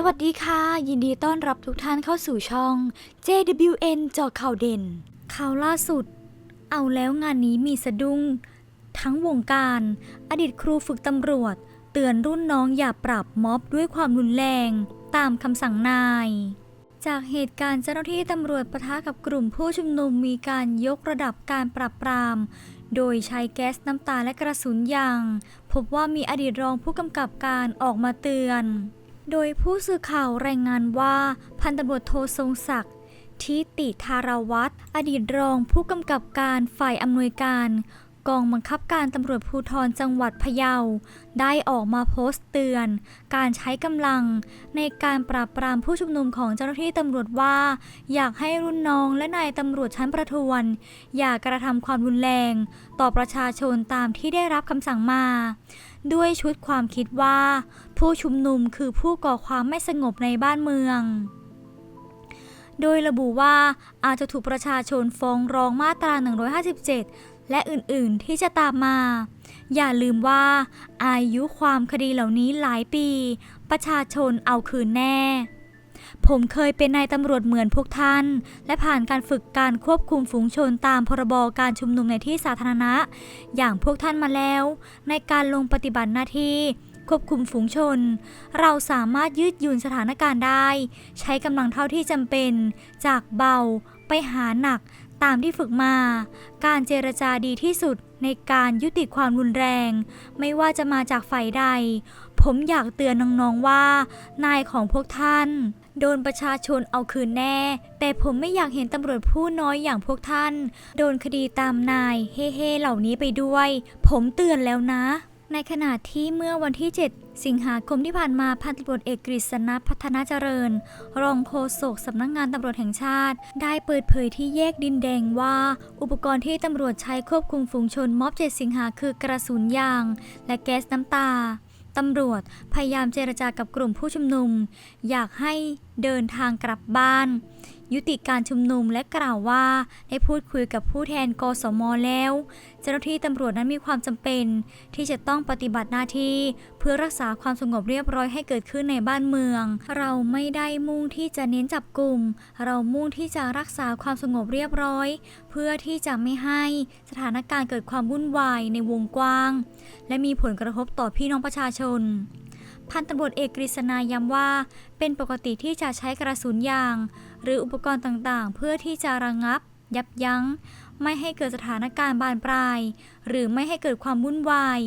สวัสดีค่ะ ยินดีต้อนรับทุกท่านเข้าสู่ช่อง JWN จอข่าวเด่น ข่าวล่าสุด เอาแล้วงานนี้มีสะดุ้ง ทั้งวงการ อดีตครูฝึกตำรวจ เตือนรุ่นน้องอย่าปรับม็อบด้วยความรุนแรง ตามคำสั่งนาย จากเหตุการณ์เจ้าหน้าที่ตำรวจประทะกับกลุ่มผู้ชุมนุมมีการยกระดับการปราบปราม โดยใช้แก๊สน้ำตาและกระสุนยาง พบว่ามีอดีตรองผู้กำกับการออกมาเตือน โดยผู้สื่อข่าวรายงานว่า พันตำรวจโททรงศักดิ์ทิติธารวัตรอดีตรองผู้กำกับการฝ่ายอำนวยการ กองบังคับการตำรวจภูธรจังหวัดพะเยา ได้ออกมาโพสต์เตือน การใช้กำลัง ในการปราบปรามผู้ชุมนุมของเจ้าหน้าที่ตำรวจว่า อยากให้รุ่นน้องและนายตำรวจชั้นประทวน อย่ากระทำความรุนแรง ต่อประชาชนตามที่ได้รับคำสั่งมา ด้วยชุดความคิดว่า ผู้ชุมนุมคือผู้ก่อความไม่สงบในบ้านเมือง โดยระบุว่าอาจจะถูกประชาชนฟ้องร้องมาตรา 157 และอื่นๆที่จะตามมา อย่าลืมว่า อายุความคดีเหล่านี้หลายปี ประชาชนเอาคืนแน่ ผมเคยเป็นนายตำรวจเหมือนพวกท่าน และผ่านการฝึกการควบคุมฝูงชนตามพรบการชุมนุมในที่สาธารณะ อย่างพวกท่านมาแล้ว ในการลงปฏิบัติหน้าที่ควบคุมฝูงชน เราสามารถยืดหยุ่นสถานการณ์ได้ ใช้กำลังเท่าที่จำเป็น จากเบาไปหาหนักตามที่ฝึกมา การเจรจาดีที่สุดในการยุติความรุนแรง ไม่ว่าจะมาจากฝ่ายใด ผมอยากเตือนน้องๆว่า นายของพวกท่าน โดนประชาชนเอาคืนแน่ แต่ผมไม่อยากเห็นตำรวจผู้น้อยอย่างพวกท่าน โดนคดีตามนายเฮ่ๆเหล่านี้ไปด้วย ผมเตือนแล้วนะ ในขณะที่เมื่อวันที่ 7 สิงหาคมที่ผ่านมาพันตำรวจเอกกฤษณพัฒนาเจริญ รองโฆษกสำนักงงานตำรวจแห่งชาติ ได้เปิดเผยที่แยกดินแดงว่า อุปกรณ์ที่ตำรวจใช้ควบคุมฝูงชนม็อบ 7 สิงหาคือกระสุนยาง และแก๊สน้ำตา ตำรวจพยายามเจรจากับกลุ่มผู้ชุมนุม อยากให้เดินทางกลับบ้าน ยุติการชุมนุมและกล่าวว่า ได้พูดคุยกับผู้แทนกสมแล้ว เจ้าหน้าที่ตำรวจนั้นมีความจำเป็น ที่จะต้องปฏิบัติหน้าที่ เพื่อรักษาความสงบเรียบร้อยให้เกิดขึ้นในบ้านเมือง เราไม่ได้มุ่งที่จะเน้นจับกลุ่ม เรามุ่งที่จะรักษาความสงบเรียบร้อย เพื่อที่จะไม่ให้สถานการณ์เกิดความวุ่นวายในวงกว้าง และมีผลกระทบต่อพี่น้องประชาชน พันตำรวจเอกกฤษณาย้ำว่า เป็นปกติที่จะใช้กระสุนยาง หรืออุปกรณ์ต่างๆ เพื่อที่จะระงงับ ยับยั้ง ไม่ให้เกิดสถานการณ์บานปลาย หรือไม่ให้เกิดความวุ่นวาย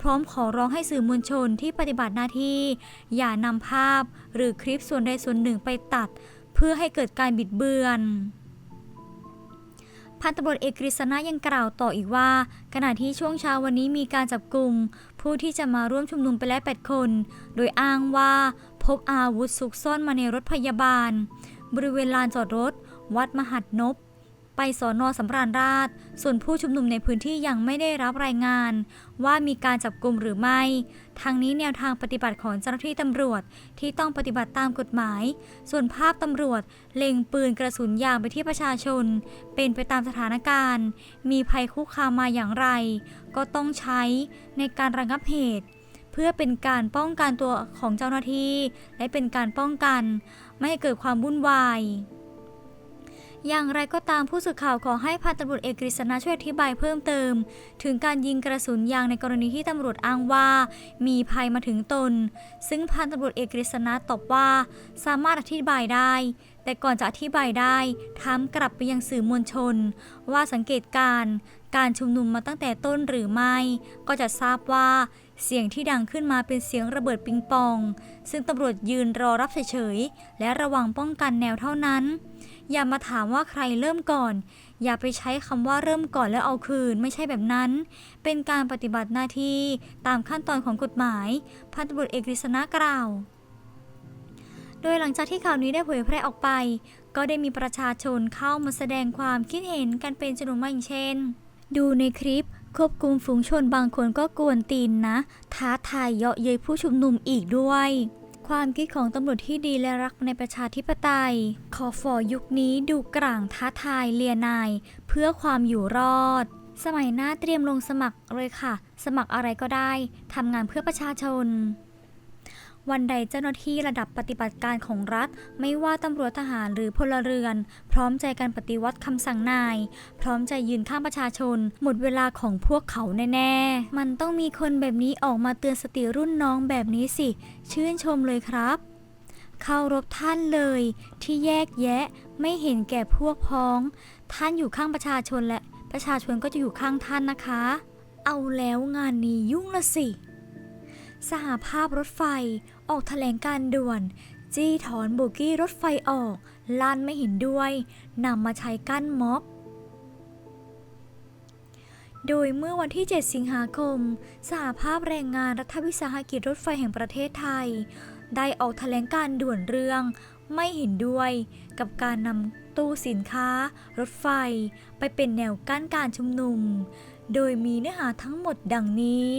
พร้อมขอร้องให้สื่อมวลชนที่ปฏิบัติหน้าที่ อย่านำภาพ หรือคลิปส่วนใดส่วนหนึ่งไปตัด เพื่อให้เกิดการบิดเบือน พันตำรวจเอกกฤษณะยังกล่าวต่ออีกว่า ขณะที่ช่วงเช้าวันนี้มีการจับกลุ่มผู้ที่จะมาร่วมชุมนุมไปแล้ว 8 คน โดยอ้างว่าพกอาวุธซุกซ่อนมาในรถพยาบาล บริเวณลานจอดรถ วัดมหัดนบ ไปสอนอสำราญราชส่วนผู้ชุมนุมในพื้นที่ยังไม่ได้รับรายงาน ว่ามีการจับกลุ่มหรือไม่ ทางนี้แนวทางปฏิบัติของเจ้าหน้าที่ตำรวจที่ต้องปฏิบัติตามกฎหมาย ส่วนภาพตำรวจเล็งปืนกระสุนยางไปที่ประชาชน เป็นไปตามสถานการณ์ มีภัยคุกคามมาอย่างไร ก็ต้องใช้ในการระงับเหตุเพื่อเป็นการป้องกันตัวของเจ้าหน้าที่ และเป็นการป้องกัน ไม่ให้เกิดความวุ่นวาย อย่างไรก็ตามผู้สื่อข่าวขอให้พันตำรวจเอกกฤษณะช่วยอธิบายเพิ่มเติม ถึงการยิงกระสุนยางในกรณีที่ตำรวจอ้างว่า มีภัยมาถึงตน ซึ่งพันตำรวจเอกกฤษณะตอบว่า สามารถอธิบายได้ แต่ก่อนจะอธิบายได้ถามกลับไปยังสื่อมวลชน ว่าสังเกตการ์การชุมนุมมาตั้งแต่ต้นหรือไม่ ก็จะทราบว่าเสียงที่ดังขึ้นมาเป็นเสียงระเบิดปิงปอง ซึ่งตำรวจยืนรอรับเฉยๆ และระวังป้องกันแนวเท่านั้น อย่ามาถามว่าใครเริ่มก่อน อย่าไปใช้คำว่าเริ่มก่อนแล้วเอาคืน ไม่ใช่แบบนั้น เป็นการปฏิบัติหน้าที่ตามขั้นตอนของกฎหมาย พันตำรวจเอกกฤษณะกล่าว โดยหลังจากที่ข่าวนี้ได้เผยแพร่ออกไป ก็ได้มีประชาชนเข้ามาแสดงความคิดเห็นกันเป็นจำนวนมากอย่างเช่น ดูในคลิปควบคุมฝูงชนบางคนก็กวนตีนนะ ท้าทายเยาะเย้ยผู้ชุมนุมอีกด้วย ความคิดของตำรวจที่ดีและรักในประชาธิปไตย ขอฟอยุคนี้ดูกลางท้าทายเลียนาย เพื่อความอยู่รอด สมัยหน้าเตรียมลงสมัครเลยค่ะ สมัครอะไรก็ได้ทำงานเพื่อประชาชน วันใดเจ้าหน้าที่ระดับปฏิบัติการของรัฐ ไม่ว่าตำรวจทหารหรือพลเรือน พร้อมใจกันปฏิวัติคำสั่งนาย พร้อมใจยืนข้างประชาชน หมดเวลาของพวกเขาแน่ๆ มันต้องมีคนแบบนี้ออกมาเตือนสติรุ่นน้องแบบนี้สิ ชื่นชมเลยครับเคารพท่านเลยที่แยกแยะไม่เห็นแก่พวกพ้อง ท่านอยู่ข้างประชาชนและประชาชนก็จะอยู่ข้างท่านนะคะ เอาแล้วงานนี้ยุ่งละสิ สหภาพรถไฟออกแถลงการด่วน จี้ถอนโบกี้รถไฟออกลั่นไม่เห็นด้วยนำมาใช้กั้นม็อบ โดยเมื่อวันที่ 7 สิงหาคม สหภาพแรงงานรัฐวิสาหกิจรถไฟแห่งประเทศไทย ได้ออกแถลงการด่วนเรื่อง ไม่เห็นด้วยกับการนำตู้สินค้า รถไฟ ไปเป็นแนวกั้นการชุมนุม โดยมีเนื้อหาทั้งหมดดังนี้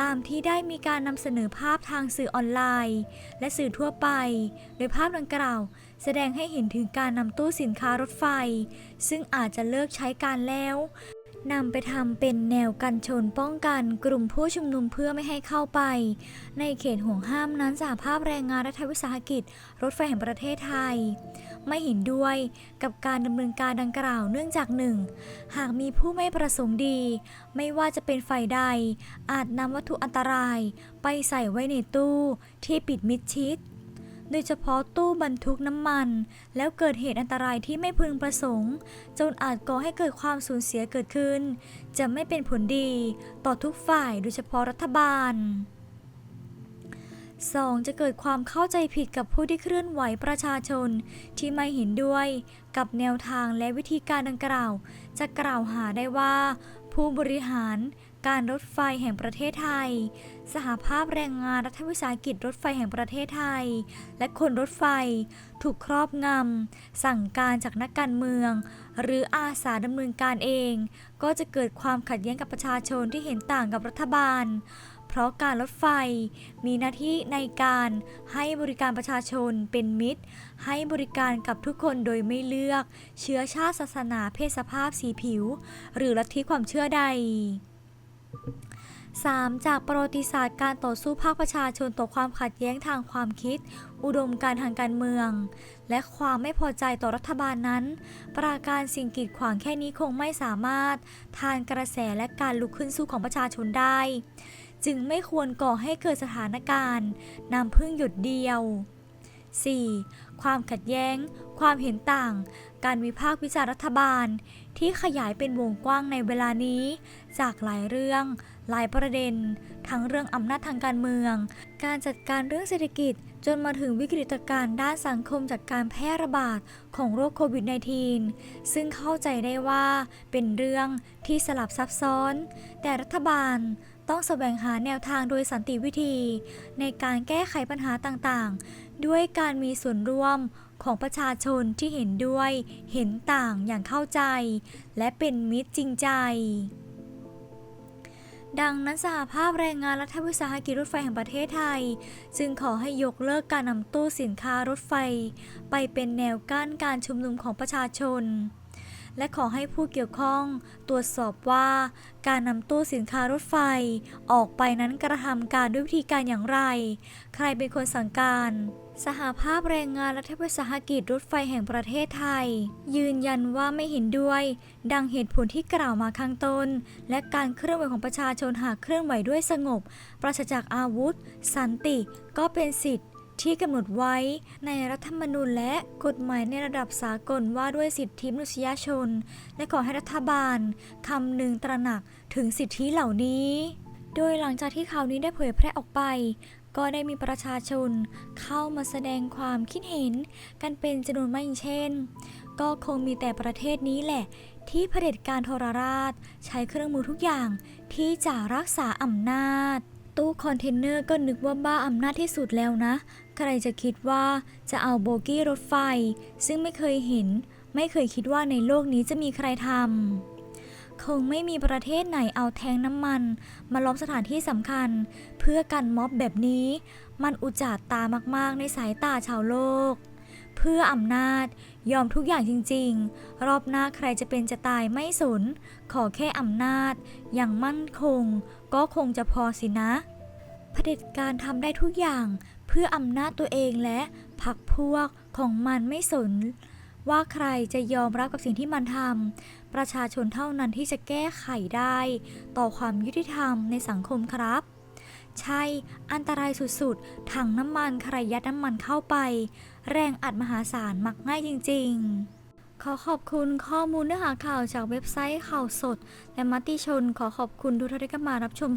ตามที่ได้มีการนำเสนอภาพทางสื่อออนไลน์ และสื่อทั่วไป โดยภาพดังกล่าว แสดงให้เห็นถึงการนำตู้สินค้ารถไฟ ซึ่งอาจจะเลิกใช้การแล้ว นำไปทำเป็นแนวกันชนป้องกันกลุ่มผู้ชุมนุมเพื่อไม่ให้เข้าไป ในเขตห่วงห้ามนั้นสหภาพแรงงานรัฐวิสาหกิจ รถไฟแห่งประเทศไทย ไม่เห็นด้วยกับการดำเนินการดังกล่าวเนื่องจากหนึ่งหากมีผู้ไม่ประสงค์ดี ไม่ว่าจะเป็นฝ่ายใด อาจนำวัตถุอันตราย ไปใส่ไว้ในตู้ที่ปิดมิดชิด โดยเฉพาะตู้บรรทุกน้ำมัน แล้วเกิดเหตุอันตรายที่ไม่พึงประสงค์ จนอาจก่อให้เกิดความสูญเสียเกิดขึ้น จะไม่เป็นผลดีต่อทุกฝ่ายโดยเฉพาะรัฐบาล 2. จะเกิดความเข้าใจผิดกับผู้ที่เคลื่อนไหวประชาชน ที่ไม่เห็นด้วยกับแนวทางและวิธีการดังกล่าว จะกล่าวหาได้ว่า ผู้บริหาร การรถไฟแห่งประเทศไทย สหภาพแรงงานรัฐวิสาหกิจรถไฟแห่งประเทศไทย และคนรถไฟถูกครอบงำ สั่งการจากนักการเมือง หรืออาสาดำเนินการเอง ก็จะเกิดความขัดแย้งกับประชาชนที่เห็นต่างกับรัฐบาล เพราะการรถไฟมีหน้าที่ในการให้บริการประชาชนเป็นมิตร ให้บริการกับทุกคนโดยไม่เลือก เชื้อชาติศาสนาเพศสภาพสีผิว หรือลัทธิความเชื่อใด 3. จากประวัติศาสตร์การต่อสู้ภาคประชาชนต่อความขัดแย้งทางความคิด อุดมการทางการเมือง และความไม่พอใจต่อรัฐบาลนั้น ปราการสิ่งกีดขวางแค่นี้คงไม่สามารถ ทานกระแสและการลุกขึ้นสู้ของประชาชนได้ จึงไม่ควรก่อให้เกิดสถานการณ์น้ำพึ่งหยดเดียว 4. ความขัดแย้ง ความเห็นต่าง การวิพากษ์วิจารณ์รัฐบาล ที่ขยายเป็นวงกว้างในเวลานี้ จากหลายเรื่อง หลายประเด็น ทั้งเรื่องอำนาจทางการเมือง การจัดการเรื่องเศรษฐกิจ จนมาถึงวิกฤตการณ์ด้านสังคมจากการแพร่ระบาดของโรคโควิด -19 ซึ่งเข้าใจได้ว่าเป็นเรื่องที่สลับซับซ้อน แต่รัฐบาลต้องแสวงหาแนวทางโดยสันติวิธี ในการแก้ไขปัญหาต่างๆ ด้วยการมีส่วนร่วมของประชาชนที่เห็นด้วย เห็นต่างอย่างเข้าใจ และเป็นมิตรจริงใจ ดังนั้นสหภาพแรงงานรัฐวิสาหกิจรถไฟแห่งประเทศไทย จึงขอให้ยกเลิกการนำตู้สินค้ารถไฟ ไปเป็นแนวกั้นการชุมนุมของประชาชน และขอให้ผู้เกี่ยวข้องตรวจสอบว่า การนำตู้สินค้ารถไฟออกไปนั้นกระทำการด้วยวิธีการอย่างไร ใครเป็นคนสั่งการ สหภาพแรงงานรัฐวิสาหกิจรถไฟแห่งประเทศไทย ยืนยันว่าไม่เห็นด้วย ดังเหตุผลที่กล่าวมาข้างต้น และการเคลื่อนไหวของประชาชนหากเคลื่อนไหวด้วยสงบ ปราศจากอาวุธ สันติ ก็เป็นสิทธิที่กำหนดไว้ในรัฐธรรมนูญและกฎหมายในระดับสากลว่าด้วยสิทธิมนุษยชน และขอให้รัฐบาลคำนึงตระหนักถึงสิทธิเหล่านี้ โดยหลังจากที่ข่าวนี้ได้เผยแพร่ออกไป ก็ได้มีประชาชนเข้ามาแสดงความคิดเห็นกันเป็นจำนวนมากเช่น ก็คงมีแต่ประเทศนี้แหละ ที่เผด็จการทรราช ใช้เครื่องมือทุกอย่างที่จะรักษาอำนาจ ตู้คอนเทนเนอร์ก็นึกว่าบ้าอำนาจที่สุดแล้วนะ ใครจะคิดว่าจะเอาโบกี้รถไฟ ซึ่งไม่เคยเห็น ไม่เคยคิดว่าในโลกนี้จะมีใครทำ คงไม่มีประเทศไหนเอาแทงน้ำมัน มาล้อมสถานที่สำคัญ เพื่อกันม็อบแบบนี้ มันอุจจาตามากๆในสายตาชาวโลก เพื่ออำนาจยอมทุกอย่างจริง ๆ รอบหน้าใครจะเป็นจะตายไม่สน ขอแค่อำนาจ อย่างมั่นคง ก็คงจะพอสินะเผด็จการทำได้ทุกอย่าง เพื่ออำนาจตัวเองและพรรคพวกของมันไม่สน ว่าใครจะยอมรับกับสิ่งที่มันทำประชาชนเท่านั้นที่จะแก้ไขได้ ต่อความยุติธรรมในสังคมครับ ใช่ อันตรายสุดๆ ถังน้ำมันใครยัดน้ำมันเข้าไป แรงอัดมหาศาลมักง่ายจริง ๆขอขอบคุณข้อมูลเนื้อหาข่าวจากเว็บไซต์ข่าวสด และมติชนขอขอบคุณทุกท่านที่เข้ามารับชม